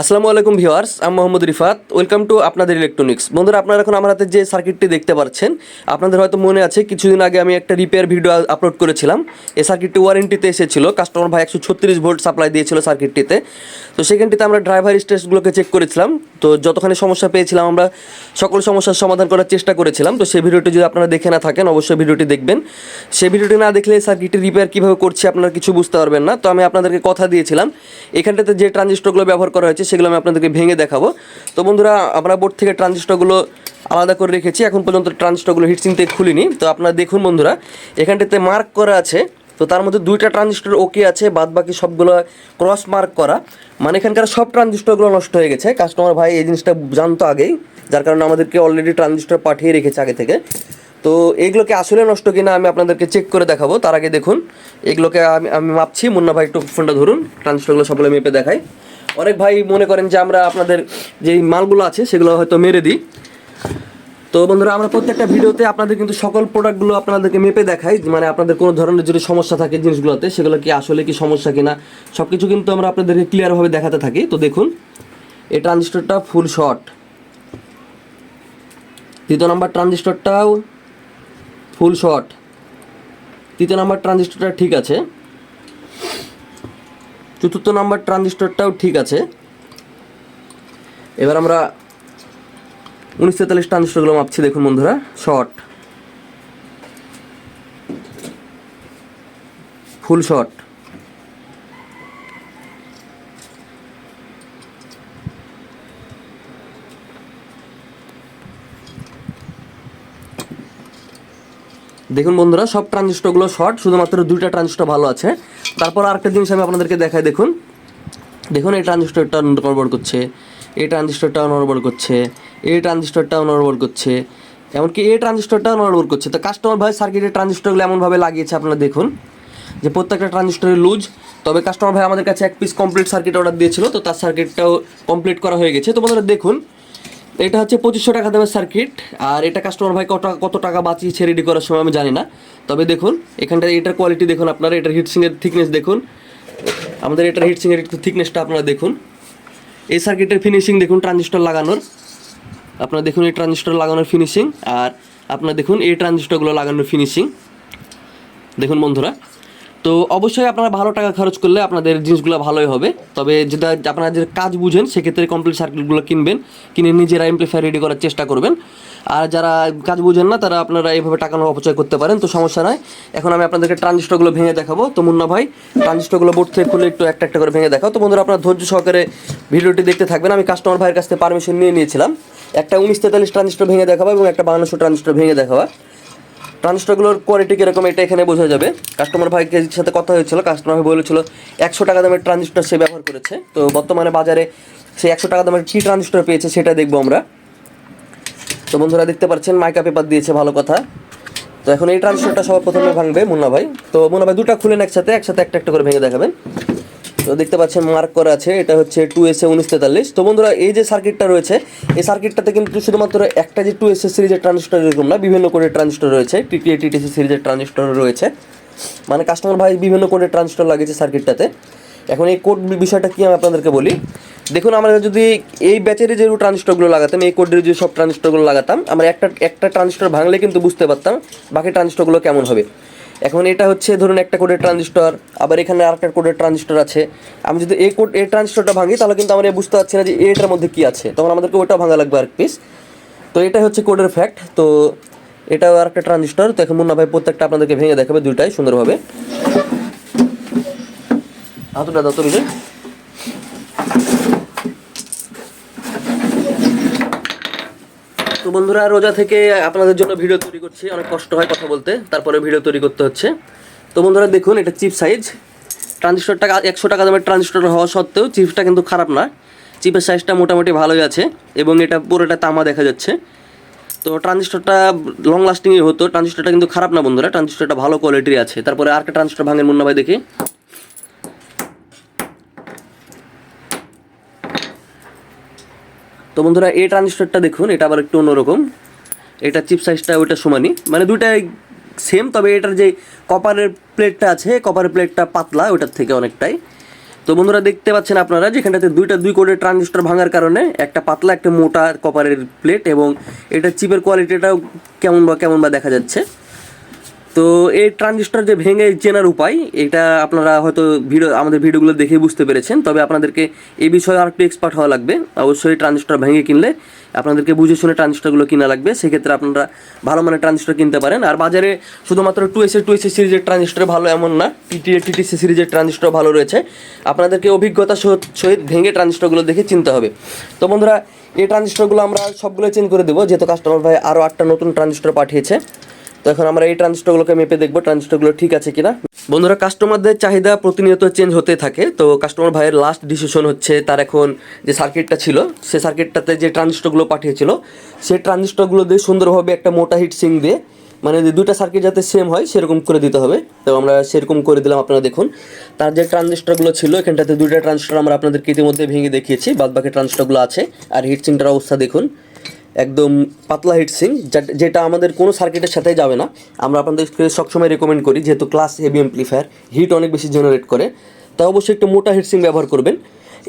আসসালামু আলাইকুম ভিউয়ার্স, আমি মোহাম্মদ রিফাত। ওয়েলকাম টু আপনাদের ইলেকট্রনিক্স বন্ধুরা, আপনারা এখন আমার হাতে যে সার্কিটটি দেখতে পাচ্ছেন, আপনাদের হয়তো মনে আছে, কিছুদিন আগে আমি একটা রিপেয়ার ভিডিও আপলোড করেছিলাম। এই সার্কিটটি ওয়ারেন্টিতে এসেছিল কাস্টমার ভাই একশো ছত্রিশ ভোল্ট সাপ্লাই দিয়েছিল সার্কিটটিতে তো সেখানটিতে আমরা ড্রাইভার স্টেজগুলোকে চেক করেছিলাম। তো যতখানি সমস্যা পেয়েছিলাম, আমরা সকল সমস্যার সমাধান করার চেষ্টা করেছিলাম। তো সেই ভিডিওটি যদি আপনারা দেখে না থাকেন, অবশ্যই ভিডিওটি দেখবেন। সেই ভিডিওটি না দেখলে সার্কিটটি রিপেয়ার কীভাবে করছি, আপনারা কিছু বুঝতে পারবেন না। তো আমি আপনাদেরকে কথা দিয়েছিলাম, এখানটাতে যে ট্রানজিস্টরগুলো ব্যবহার করা হয়েছে সেগুলো আমি আপনাদেরকে ভেঙে দেখাবো। তো বন্ধুরা, আমরা বোর্ড থেকে ট্রানজিস্টরগুলো আলাদা করে রেখেছি। এখন পর্যন্ত ট্রানজিস্টরগুলো হিটসিং থেকে খুলিনি। তো আপনারা দেখুন বন্ধুরা, এখানটাতে মার্ক করা আছে। তো তার মধ্যে দুইটা ট্রানজিস্টর ওকে আছে বাদ বাকি সবগুলো ক্রস মার্ক করা। মানে এখানকার সব ট্রানজিস্টরগুলো নষ্ট হয়ে গেছে। কাস্টমার ভাই এই জিনিসটা জানতো আগেই, যার কারণে আমাদেরকে অলরেডি ট্রানজিস্টর পাঠিয়ে রেখেছে আগে থেকে। তো এগুলোকে আসলে নষ্ট কিনা আমি আপনাদেরকে চেক করে দেখাবো। তার আগে দেখুন, এগুলোকে আমি আমি মাপছি। মুন্না ভাই একটু ফোনটা ধরুন, ট্রানজিস্টরগুলো সবগুলো মেপে দেখাই অনেক ভাই মনে করেন যে আমরা আপনাদের যেই মালগুলো আছে সেগুলো হয়তো মেরে দিই। তো বন্ধুরা, আমরা প্রত্যেকটা ভিডিওতে আপনাদের কিন্তু সকল প্রোডাক্টগুলো আপনাদেরকে মেপে দেখাই। মানে আপনাদের কোনো ধরনের যদি সমস্যা থাকে জিনিসগুলোতে, সেগুলো কি আসলে কি সমস্যা কিনা সব কিছু কিন্তু আমরা আপনাদেরকে ক্লিয়ারভাবে দেখাতে থাকি। তো দেখুন, এই ট্রানজিস্টরটা ফুল শর্ট দ্বিতীয় নাম্বার ট্রানজিস্টরটাও ফুল শর্ট তৃতীয় নাম্বার ট্রানজিস্টরটা ঠিক আছে। চতুর্থ নাম্বার ট্রানজিস্টরটাও ঠিক আছে। এবার আমরা উনিশ তেতাল্লিশ ট্রানজিস্টরগুলো মাপছি, দেখুন বন্ধুরা, শর্ট। ফুল শর্ট। দেখুন বন্ধুরা, সব ট্রানজিস্টরগুলো শর্ট, শুধুমাত্র দুইটা ট্রানজিস্টর ভালো আছে। তারপর আরেকটা জিনিস আমি আপনাদেরকে দেখাই, দেখুন। দেখুন, এই ট্রানজিস্টরটা নড়বড় করছে, এই ট্রানজিস্টরটাও নড়বড় করছে, এই ট্রানজিস্টরটাও নড়বড় করছে, এমনকি এই ট্রানজিস্টরটাও নড়বড় করছে। তো কাস্টমার ভাই সার্কিটের ট্রানজিস্টরগুলো এমনভাবে লাগিয়েছে আপনারা দেখুন, যে প্রত্যেকটা ট্রানজিস্টরের লুজ। তবে কাস্টমার ভাই আমাদের কাছে এক পিস কমপ্লিট সার্কিট অর্ডার দিয়েছিল, তো তার সার্কিটটাও কমপ্লিট করা হয়ে গেছে। তো বন্ধুরা, দেখুন এটা হচ্ছে পঁচিশশো টাকা দামের সার্কিট আর এটা কাস্টমার ভাই কত কত টাকা বাঁচিয়েছে রেডি করার সময় আমি জানি না। তবে দেখুন এখানটা এটার কোয়ালিটি দেখুন আপনারা, এটার হিটসিংয়ের থিকনেস দেখুন। আমাদের এটার হিটসিংয়ের একটু থিকনেসটা আপনারা দেখুন। এই সার্কিটের ফিনিশিং দেখুন ট্রানজিস্টর লাগানোর। আপনারা দেখুন এই ট্রানজিস্টর লাগানোর ফিনিশিং আর আপনারা দেখুন এই ট্রানজিস্টরগুলো লাগানোর ফিনিশিং দেখুন বন্ধুরা তো অবশ্যই আপনারা ভালো টাকা খরচ করলে আপনাদের জিনিসগুলো ভালোই হবে। তবে যেটা আপনারা যে কাজ বুঝেন, সেক্ষেত্রে কমপ্লিট সার্কিটগুলো কিনবেন, কিনে নিজেরা এমপ্লিফায়ার রেডি করার চেষ্টা করবেন। আর যারা কাজ বুঝেন না, তারা আপনারা এইভাবে টাকা অপচয় করতে পারেন, তো সমস্যা নয় এখন আমি আপনাদেরকে ট্রানজিস্টরগুলো ভেঙে দেখাবো। তো মুন্না ভাই, ট্রানজিস্টরগুলো বোর্ড থেকে খুলে একটু একটা একটা করে ভেঙে দেখাও। তো বন্ধুরা, আপনারা ধৈর্য সহকারে ভিডিওটি দেখতে থাকবেন। আমি কাস্টমার ভাইয়ের কাছ থেকে পারমিশন নিয়ে নিয়েছিলাম। একটা উনিশ তেতাল্লিশ ট্রানজিস্টর ভেঙে দেখাবো এবং একটা বাংলাদেশ ট্রানজিস্টর ভেঙে দেখাবা। ট্রানজিস্টরগুলোর কোয়ালিটি কীরকম এটা এখানে বোঝা যাবে। কাস্টমার ভাইকে সাথে কথা হয়েছিল কাস্টমার ভাই বলেছিল একশো টাকা দামের ট্রানজিস্টর সে ব্যবহার করেছে। তো বর্তমানে বাজারে সে একশো টাকা দামের কী ট্রানজিস্টর পেয়েছে সেটা দেখব আমরা। তো বন্ধুরা দেখতে পাচ্ছেন, মাইকা পেপার দিয়েছে, ভালো কথা। তো এখন এই ট্রানজিস্টরটা সবার প্রথমে ভাঙবে মুন্না ভাই। তো মুন্না ভাই দুটো খুলেন একসাথে একসাথে একটা একটা করে ভেঙে দেখাবেন। তো দেখতে পাচ্ছেন মার্ক করা আছে, এটা হচ্ছে টু এস এ উনিশ তেতাল্লিশ। তো বন্ধুরা, এই যে সার্কিটটা রয়েছে, এই সার্কিটটাতে কিন্তু শুধুমাত্র একটা যে টু এস এ সিরিজের ট্রানজিস্টর এরকম না, বিভিন্ন কোডের ট্রানজিস্টর রয়েছে টিটিএ টিটিসি সিরিজের ট্রানজিস্টর রয়েছে। মানে কাস্টমার ভাই বিভিন্ন কোডের ট্রানজিস্টর লাগিয়েছে সার্কিটটাতে এখন এই কোড বিষয়টা কি আমি আপনাদেরকে বলি? দেখুন, আমরা যদি এই ব্যাচের যে ট্রানজিস্টরগুলো লাগাতাম, এই কোডের যে সব ট্রানজিস্টরগুলো লাগাতাম, আমরা একটা একটা ট্রানজিস্টর ভাঙলে কিন্তু বুঝতে পারতাম বাকি ট্রানজিস্টরগুলো কেমন হবে। এখন এটা হচ্ছে ধরুন একটা কোডের ট্রানজিস্টর আবার এখানে আরেকটা কোডের ট্রানজিস্টর আছে। আমি যদি এই কোড এই ট্রানজিস্টরটা ভাঙি, তাহলে কিন্তু আমরা বুঝতে পারছি না যে এটার মধ্যে কী আছে। তখন আমাদেরকে ওটা ভাঙা লাগবে আর পিস তো এটাই হচ্ছে কোডের ফ্যাক্ট তো এটাও আরেকটা ট্রানজিস্টর তো এখন মুন্না ভাই প্রত্যেকটা আপনাদেরকে ভেঙে দেখাবে দুইটাই সুন্দরভাবে। হাতুটা তুলে তো বন্ধুরা, রোজা থেকে আপনাদের জন্য ভিডিও তৈরি করছি। অনেক কষ্ট হয় কথা বলতে তারপরে ভিডিও তৈরি করতে হচ্ছে। তো বন্ধুরা, দেখুন, এটা চিপ সাইজ। ট্রানজিস্টরটা একশো টাকা দামের ট্রানজিস্টর হওয়া সত্ত্বেও চিপসটা কিন্তু খারাপ না। চিপের সাইজটা মোটামুটি ভালোই আছে এবং এটা পুরোটা তামা দেখা যাচ্ছে। তো ট্রানজিস্টরটা লং লাস্টিংই হতো। ট্রানজিস্টরটা কিন্তু খারাপ না বন্ধুরা, ট্রানজিস্টরটা ভালো কোয়ালিটির আছে। তারপরে আর আরেকটা ট্রানজিস্টর ভাঙের মুন্না ভাই দেখি। তো বন্ধুরা, এই ট্রানজিস্টরটা দেখুন, এটা আবার একটু অন্যরকম। এটা চিপ সাইজটা ওইটা সমানই। মানে দুইটাই সেম তবে এটার যে কপারের প্লেটটা আছে কপারের প্লেটটা পাতলা ওটার থেকে অনেকটাই। তো বন্ধুরা, দেখতে পাচ্ছেন আপনারা, যেখানটাতে দুইটা, দুই কোডের ট্রানজিস্টর ভাঙার কারণে একটা পাতলা, একটা মোটা কপারের প্লেট এবং এটা চিপের কোয়ালিটিটাও কেমন বা কেমন বা দেখা যাচ্ছে। তো এই ট্রানজিস্টর যে ভেঙে চেনার উপায়, এটা আপনারা হয়তো ভিডিও, আমাদের ভিডিওগুলো দেখে বুঝতে পেরেছেন। তবে আপনাদেরকে এই বিষয়ে আর একটু এক্সপার্ট হওয়া লাগবে। অবশ্যই ট্রানজিস্টর ভেঙে কিনলে আপনাদেরকে বুঝে শুনে ট্রানজিস্টরগুলো কিনা লাগবে। সেক্ষেত্রে আপনারা ভালো মানের ট্রানজিস্টর কিনতে পারেন। আর বাজারে শুধুমাত্র টু এসে টু এসে সিরিজের ট্রানজিস্টর ভালো এমন না টিটি টিটিসি সিরিজের ট্রানজিস্টর ভালো রয়েছে। আপনাদেরকে অভিজ্ঞতা সহ- সহিত ভেঙে ট্রানজিস্টরগুলো দেখে চিনতে হবে। তো বন্ধুরা, এই ট্রানজিস্টরগুলো আমরা সবগুলো চেঞ্জ করে দেবো। যেহেতু কাস্টমার ভাই আরও আটটা নতুন ট্রানজিস্টর পাঠিয়েছে। তো এখন আমরা এই ট্রানজিস্টরগুলোকে মেপে দেখব, ট্রানজিস্টরগুলো ঠিক আছে কিনা। বন্ধুরা কাস্টমারদের চাহিদা প্রতিনিয়ত চেঞ্জ হতে থাকে। তো কাস্টমার ভাইয়ের লাস্ট ডিসিশন হচ্ছে তার এখন যে সার্কিটটা ছিল, সে সার্কিটটাতে যে ট্রানজিস্টরগুলো পাঠিয়েছিল সেই ট্রানজিস্টরগুলো দিয়ে সুন্দরভাবে একটা মোটা হিট সিং দিয়ে মানে যে দুইটা সার্কিট যাতে সেম হয়, সেরকম করে দিতে হবে। তো আমরা সেরকম করে দিলাম, আপনারা দেখুন। তার যে ট্রানজিস্টরগুলো ছিল, এখানটাতে দুইটা ট্রানজিস্টর আমরা আপনাদেরকে ইতিমধ্যে ভেঙে দেখিয়েছি। বাদ বাকি ট্রানজিস্টরগুলো আছে, আর হিট সিংটার অবস্থা দেখুন। একদম পাতলা হিট সিং যেটা আমাদের কোনো সার্কিটের সাথে যাবে না। আমরা আপনাদেরকে সবসময় রেকমেন্ড করি, যেহেতু ক্লাস হেভি এমপ্লিফায়ার হিট অনেক বেশি জেনারেট করে। তা অবশ্যই একটু মোটা হিট সিং ব্যবহার করবেন।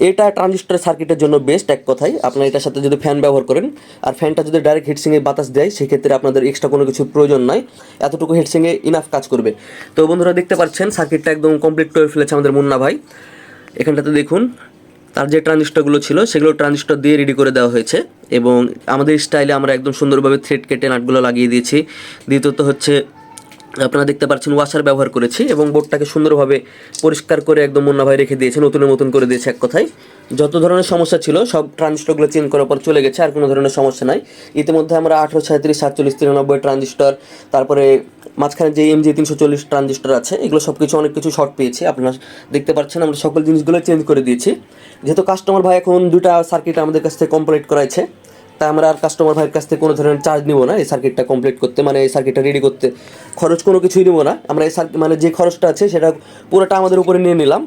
এটা ট্রানজিস্টর সার্কিটের জন্য বেস্ট এক কথাই আপনার এটার সাথে যদি ফ্যান ব্যবহার করেন, আর ফ্যানটা যদি ডাইরেক্ট হিটসিংয়ে বাতাস দেয়, সেক্ষেত্রে আপনাদের এক্সট্রা কোনো কিছু প্রয়োজন নয় এতটুকু হিটসিংয়ে ইনাফ কাজ করবে। তো বন্ধুরা দেখতে পাচ্ছেন সার্কিটটা একদম কমপ্লিট করে ফেলেছে আমাদের মুন্না ভাই। এখানটাতে দেখুন। তার যে ট্রানজিস্টরগুলো ছিল, সেগুলো ট্রানজিস্টর দিয়ে রেডি করে দেওয়া হয়েছে এবং আমাদের স্টাইলে আমরা একদম সুন্দরভাবে থ্রেড কেটে নাটগুলো লাগিয়ে দিয়েছি। দ্বিতীয়ত হচ্ছে, আপনারা দেখতে পাচ্ছেন ওয়াশার ব্যবহার করেছি এবং বোর্ডটাকে সুন্দরভাবে পরিষ্কার করে একদম মুন্না ভাই রেখে দিয়েছে, নতুনের মতন করে দিয়েছে এক কথায়। যত ধরনের সমস্যা ছিল, সব ট্রানজিস্টরগুলো চেঞ্জ করার পর চলে গেছে, আর কোনো ধরনের সমস্যা নাই। ইতিমধ্যে আমরা আঠারো, সাঁত্রিশ, সাতচল্লিশ, তিরানব্বই ট্রানজিস্টর তারপরে মাঝখানে যে এম জি তিনশো চল্লিশ ট্রানজিস্টর আছে, এগুলো সব কিছু অনেক কিছু শর্ট পেয়েছি। আপনারা দেখতে পাচ্ছেন, আমরা সকল জিনিসগুলো চেঞ্জ করে দিয়েছি। যেহেতু কাস্টমার ভাই এখন দুটা সার্কিট আমাদের কাছ থেকে কমপ্লিট করাইছে তাই আমরা আর কাস্টমার ভাইয়ের কাছ থেকে কোনো ধরনের চার্জ নিব না, এই সার্কিটটা কমপ্লিট করতে মানে এই সার্কিটটা রেডি করতে। খরচ কোনো কিছুই নিব না। আমরা এই সার্কিট মানে যে খরচটা আছে, সেটা পুরোটা আমাদের উপরে নিয়ে নিলাম।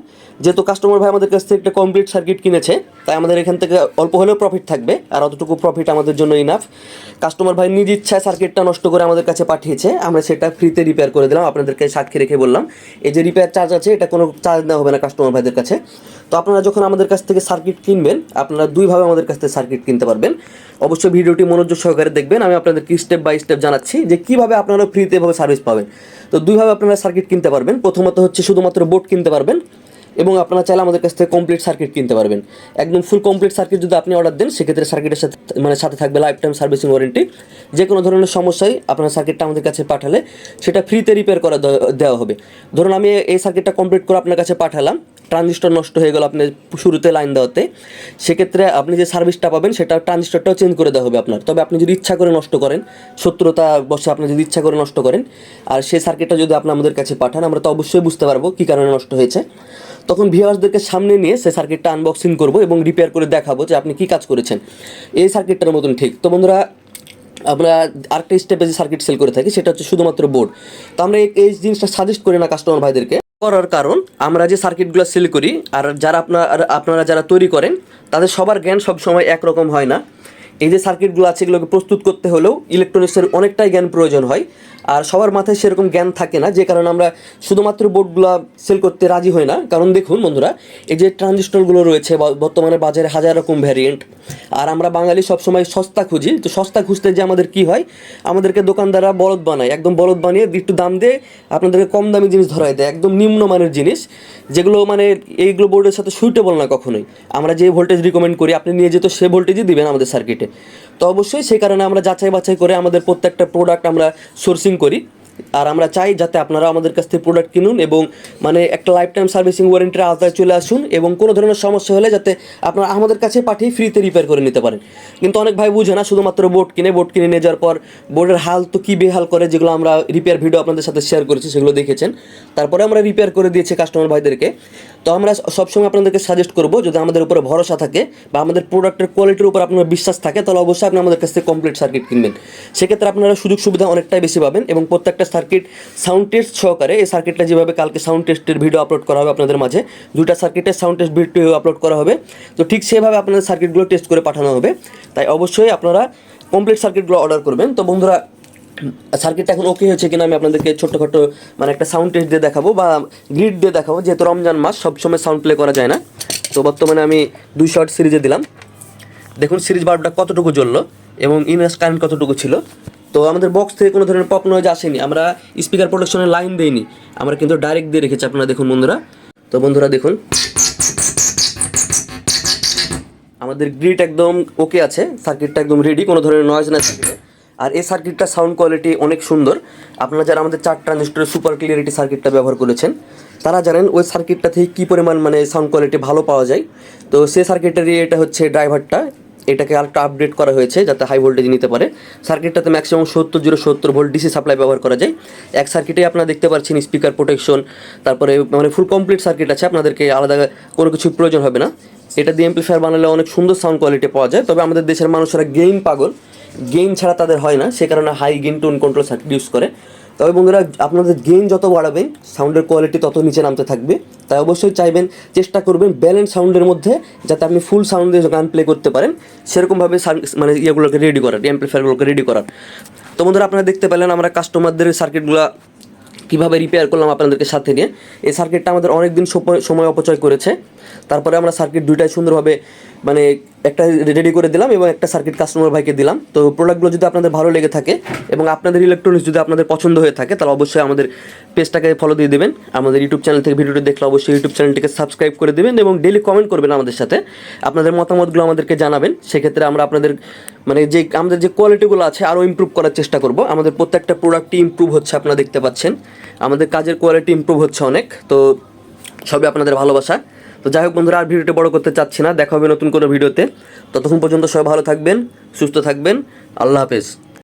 যেহেতু কাস্টমার ভাই আমাদের কাছ থেকে একটা কমপ্লিট সার্কিট কিনেছে, তাই আমাদের এখান থেকে অল্প হলেও প্রফিট থাকবে, আর অতটুকু প্রফিট আমাদের জন্য ইনাফ কাস্টমার ভাই নিজ ইচ্ছায় সার্কিটটা নষ্ট করে আমাদের কাছে পাঠিয়েছে, আমরা সেটা ফ্রিতে রিপেয়ার করে দিলাম আপনাদেরকে সাক্ষী রেখে বললাম। এই যে রিপেয়ার চার্জ আছে, এটা কোনো চার্জ দেওয়া হবে না কাস্টমার ভাইদের কাছে। তো আপনারা যখন আমাদের কাছ থেকে সার্কিট কিনবেন, আপনারা দুইভাবে আমাদের কাছ থেকে সার্কিট কিনতে পারবেন। অবশ্যই ভিডিওটি মনোযোগ সহকারে দেখবেন, আমি আপনাদেরকে স্টেপ বাই স্টেপ জানাচ্ছি যে কীভাবে আপনারা ফ্রিতে এভাবে সার্ভিস পাবেন। তো দুইভাবে আপনারা সার্কিট কিনতে পারবেন, প্রথমত হচ্ছে শুধুমাত্র বোর্ড কিনতে পারবেন এবং আপনারা চাইলে আমাদের কাছ থেকে কমপ্লিট সার্কিট কিনতে পারবেন। একদম ফুল কমপ্লিট সার্কিট যদি আপনি অর্ডার দেন, সেক্ষেত্রে সার্কিটের সাথে মানে সাথে থাকবে লাইফ টাইম সার্ভিসিং ওয়ারেন্টি যে কোনো ধরনের সমস্যায় আপনার সার্কিটটা আমাদের কাছে পাঠালে সেটা ফ্রিতে রিপেয়ার করা দেওয়া হবে। ধরুন আমি এই সার্কিটটা কমপ্লিট করে আপনার কাছে পাঠালাম ট্রানজিস্টর নষ্ট হয়ে গেল আপনি শুরুতে লাইন দেওয়াতে, সেক্ষেত্রে আপনি যে সার্ভিসটা পাবেন, সেটা ট্রানজিস্টরটাও চেঞ্জ করে দেওয়া হবে আপনার। তবে আপনি যদি ইচ্ছা করে নষ্ট করেন সত্তরতা বসে আপনি যদি ইচ্ছা করে নষ্ট করেন, আর সেই সার্কিটটা যদি আপনি আমাদের কাছে পাঠান, আমরা তো অবশ্যই বুঝতে পারব কী কারণে নষ্ট হয়েছে। তখন ভিউয়ার্সদেরকে সামনে নিয়ে সেই সার্কিটটা আনবক্সিং করব এবং রিপেয়ার করে দেখাবো যে আপনি কী কাজ করেছেন। এই সার্কিটটার মতন ঠিক। তো বন্ধুরা, আমরা আরেকটা স্টেপে যে সার্কিট সেল করে থাকি, সেটা হচ্ছে শুধুমাত্র বোর্ড তো আমরা এই- এই জিনিসটা সাজেস্ট করি না কাস্টমার ভাইদেরকে। করার কারণ, আমরা যে সার্কিটগুলো সেল করি, আর যারা আপনার আপনারা যারা তৈরি করেন, তাদের সবার জ্ঞান সবসময় একরকম হয় না। এই যে সার্কিটগুলো আছে, এগুলোকে প্রস্তুত করতে হলেও ইলেকট্রনিক্সের অনেকটাই জ্ঞান প্রয়োজন হয়। আর সবার মাথায় সেরকম জ্ঞান থাকে না, যে কারণে আমরা শুধুমাত্র বোর্ডগুলো সেল করতে রাজি হই না। কারণ দেখুন বন্ধুরা, এই যে ট্রানজিস্টরগুলো রয়েছে বর্তমানে বাজারে হাজার রকম ভ্যারিয়েন্ট আর আমরা বাঙালি সবসময় সস্তা খুঁজি। তো সস্তা খুঁজতে যে আমাদের কি হয়? আমাদেরকে দোকানদাররা বলদ বানায়। একদম বলদ বানিয়ে একটু দাম দিয়ে আপনাদেরকে কম দামি জিনিস ধরায় দেয়। একদম নিম্নমানের জিনিস, যেগুলো মানে এইগুলো বোর্ডের সাথে সুইটেবল না কখনোই। আমরা যে ভোল্টেজ রিকমেন্ড করি, আপনি নিয়ে যেত সে ভোল্টেজই দিবেন আমাদের সার্কিটে তো অবশ্যই সেই কারণে আমরা যাচাই বাছাই করে আমাদের প্রত্যেকটা প্রোডাক্ট আমরা সোর্সিং করি। আর আমরা চাই যাতে আপনারা আমাদের কাছ থেকে প্রোডাক্ট কিনুন এবং মানে একটা লাইফ টাইম সার্ভিসিং ওয়ারেন্টির আওতায় চলে আসুন এবং কোনো ধরনের সমস্যা হলে যাতে আপনারা আমাদের কাছে পাঠিয়ে ফ্রিতে রিপেয়ার করে নিতে পারেন। কিন্তু অনেক ভাই বুঝে না, শুধুমাত্র বোর্ড কিনে বোর্ড কিনে নিয়ে যাওয়ার পর বোর্ডের হাল তো কী বেহাল করে যেগুলো আমরা রিপেয়ার ভিডিও আপনাদের সাথে শেয়ার করেছি সেগুলো দেখেছেন। তারপরে আমরা রিপেয়ার করে দিয়েছি কাস্টমার ভাইদেরকে। তো আমরা সবসময় আপনাদেরকে সাজেস্ট করব, যদি আমাদের উপরে ভরসা থাকে বা আমাদের প্রোডাক্টের কোয়ালিটির উপর আপনার বিশ্বাস থাকে, তাহলে অবশ্যই আপনি আমাদের কাছ থেকে কমপ্লিট সার্কিট কিনবেন। সেক্ষেত্রে আপনারা সুযোগ সুবিধা অনেকটাই বেশি পাবেন এবং প্রত্যেকটা সার্কিট সাউন্ড টেস্ট সহকারে, এই সার্কিটটা যেভাবে কালকে সাউন্ড টেস্টের ভিডিও আপলোড করা হবে আপনাদের মাঝে, দুইটা সার্কিটের সাউন্ড টেস্ট ভিডিও আপলোড করা হবে। তো ঠিক সেভাবে আপনাদের সার্কিটগুলো টেস্ট করে পাঠানো হবে। তাই অবশ্যই আপনারা কমপ্লিট সার্কিটগুলো অর্ডার করবেন। তো বন্ধুরা সার্কিটটা এখন ওকে হয়েছে কিনা আমি আপনাদেরকে ছোট্টখাটো মানে একটা সাউন্ড টেস্ট দিয়ে দেখাবো বা গ্রিড দিয়ে দেখাবো, যেহেতু রমজান মাস সবসময় সাউন্ড প্লে করা যায় না। তো বর্তমানে আমি দুই শর্ট সিরিজে দিলাম। দেখুন সিরিজ বাল্বটা কতটুকু জ্বললো এবং ইনভেস্ট কারেন্ট কতটুকু ছিল। তো আমাদের বক্স থেকে কোনো ধরনের পপ নয়েজ আসেনি, আমরা স্পিকার প্রোটেকশনের লাইন দেইনি, আমরা কিন্তু ডাইরেক্ট দিয়ে রেখেছি, আপনারা দেখুন বন্ধুরা। তো বন্ধুরা দেখুন। আমাদের গ্রিড একদম ওকে আছে, সার্কিটটা একদম রেডি কোনো ধরনের নয়েজ না সার্কিটে। আর এই সার্কিটটা সাউন্ড কোয়ালিটি অনেক সুন্দর। আপনারা যারা আমাদের চার ট্রানজিস্টরের সুপার ক্লিয়ারিটি সার্কিটটা ব্যবহার করেছেন, তারা জানেন ওই সার্কিটটা থেকে কী পরিমাণ মানে সাউন্ড কোয়ালিটি ভালো পাওয়া যায়। তো সেই সার্কিটেরই এটা হচ্ছে ড্রাইভারটা এটাকে আরেকটা আপডেট করা হয়েছে যাতে হাই ভোল্টেজ নিতে পারে। সার্কিটটাতে ম্যাক্সিমাম সত্তর জিরো সত্তর ভোল্ট ডিসি সাপ্লাই ব্যবহার করা যায়। এক সার্কিটে আপনারা দেখতে পাচ্ছেন স্পিকার প্রোটেকশন তারপরে মানে ফুল কমপ্লিট সার্কিট আছে। আপনাদেরকে আলাদা কোনো কিছু প্রয়োজন হবে না। এটা দিয়ে এমপ্লিফায়ার বানালে অনেক সুন্দর সাউন্ড কোয়ালিটি পাওয়া যায়। তবে আমাদের দেশের মানুষেরা গেইম পাগল। গেইন ছাড়া তাদের হয় না, সে কারণে high gain tone control circuit use করে। তবে বন্ধুরা, আপনাদের গেইন যত বাড়াবেন সাউন্ডের কোয়ালিটি তত নিচে নামতে থাকবে। তাই অবশ্যই চাইবেন, চেষ্টা করবেন ব্যালেন্স সাউন্ডের মধ্যে যাতে আপনি ফুল সাউন্ডে গান প্লে করতে পারেন। সেরকমভাবে সার- মানে ইয়েগুলোকে রেডি করার অ্যাম্পলিফায়ারগুলোকে রেডি করার। তো বন্ধুরা, আপনারা দেখতে পেলেন আমরা কাস্টমারদের সার্কিটগুলো কীভাবে রিপেয়ার করলাম আপনাদেরকে সাথে নিয়ে, এই সার্কিটটা আমাদের অনেক দিন সময় অপচয় করেছে। তারপরে আমরা সার্কিট দুইটাই সুন্দরভাবে মানে একটা রেডি করে দিলাম এবং একটা সার্কিট কাস্টমার ভাইকে দিলাম। তো প্রোডাক্টগুলো যদি আপনাদের ভালো লেগে থাকে এবং আপনাদের ইলেকট্রনিক্স যদি আপনাদের পছন্দ হয়ে থাকে, তাহলে অবশ্যই আমাদের পেজটাকে ফলো দিয়ে দেবেন। আমাদের ইউটিউব চ্যানেল থেকে ভিডিওটি দেখলে অবশ্যই ইউটিউব চ্যানেলটিকে সাবস্ক্রাইব করে দেবেন এবং ডেলি কমেন্ট করবেন আমাদের সাথে। আপনাদের মতামতগুলো আমাদেরকে জানাবেন। সেক্ষেত্রে আমরা আপনাদের মানে যে আমাদের যে কোয়ালিটিগুলো আছে আরও ইম্প্রুভ করার চেষ্টা করব। আমাদের প্রত্যেকটা প্রোডাক্টই ইম্প্রুভ হচ্ছে, আপনারা দেখতে পাচ্ছেন। আমাদের কাজের কোয়ালিটি ইম্প্রুভ হচ্ছে অনেক, তো সবই আপনাদের ভালোবাসা। তো যাই হোক বন্ধুরা, আর ভিডিওটা বড় করতে চাচ্ছি না, দেখা হবে নতুন কোনো ভিডিওতে। ততক্ষণ পর্যন্ত সবাই ভালো থাকবেন, সুস্থ থাকবেন, আল্লাহ হাফেজ।